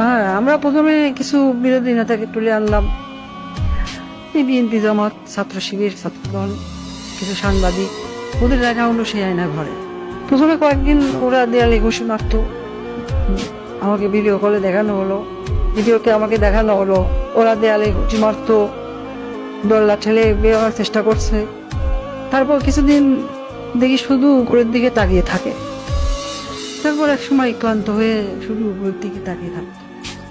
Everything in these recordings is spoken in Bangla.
হ্যাঁ আমরা প্রথমে কিছু বিরোধী নেতাকে তুলে আনলাম। এই বিএনপি জামাত, ছাত্র শিবির, ছাত্রদল, কিছু সাংবাদিক, ওদের দেখা হলো সেই আয়না ঘরে। প্রথমে কয়েকদিন ওরা দেয়ালে ঘুষি মারতো। আমাকে ভিডিও কলে দেখানো হলো। ভিডিওতে আমাকে দেখানো হলো, ওরা দেয়ালে ঘুষি মারতো দোল্লা ঠেলে বের হওয়ার চেষ্টা করছে। তারপর কিছুদিন দেখি শুধু উপরের দিকে তাকিয়ে থাকে। তারপর এক সময় ক্লান্ত হয়ে শুধু উপরের দিকে তাকিয়ে থাকতো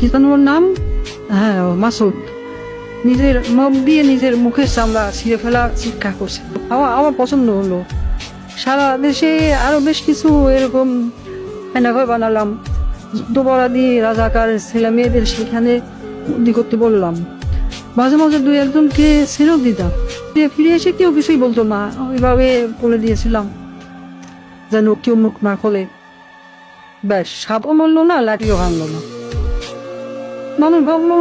কি নাম? হ্যাঁ মাসুদ। নিজের মুখ দিয়ে নিজের মুখের চামড়া ছিঁড়ে ফেলা চিৎকার করছে। আমার আমার পছন্দ হলো। সারা দেশে আরও বেশ কিছু এরকম এনাঘর বানালাম। যুদ্ধপরাধী রাজাকার ছেলে মেয়েদের সেখানে বন্দি করতে বললাম। মাঝে মাঝে দুই একজনকে ছেড়েও দিতাম। ফিরে এসে কেউ কিছুই বলতো না। ওইভাবে বলে দিয়েছিলাম যেন কেউ মুখ না খোলে। ব্যাস, সাপও মারলো না, লাঠিও ভাঙলো না। মানুষ ভাবলো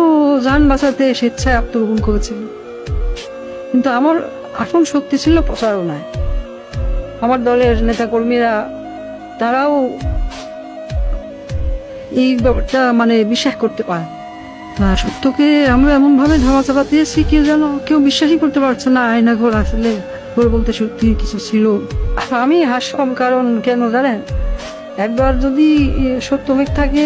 যান বাঁচাতে স্বেচ্ছায় আত্মগোপন করেছিল কিন্তু আমার আসল শক্তি ছিল প্রচারণায়। আমার দলের নেতা কর্মীরা তারাও এই ব্যাপারটা মানে বিশ্বাস করতে পারে না। সত্যকে আমরা এমন ভাবে ধামা চাপা দিয়েছি কেউ যেন কেউ বিশ্বাসই করতে পারছে না আয়না ঘর আসলে ঘর বলতে সত্যি কিছু ছিল। আমি হাসলাম, কারণ কেন জানেন? একবার যদি সত্য সত্য মিথ্যাকে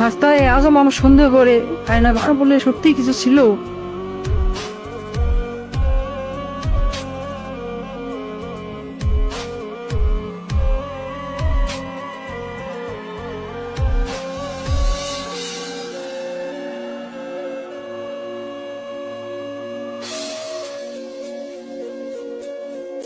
রাস্তায় আজও মানুষ সন্দেহ করে। আয়না ঘর বলে সত্যি কিছু ছিল?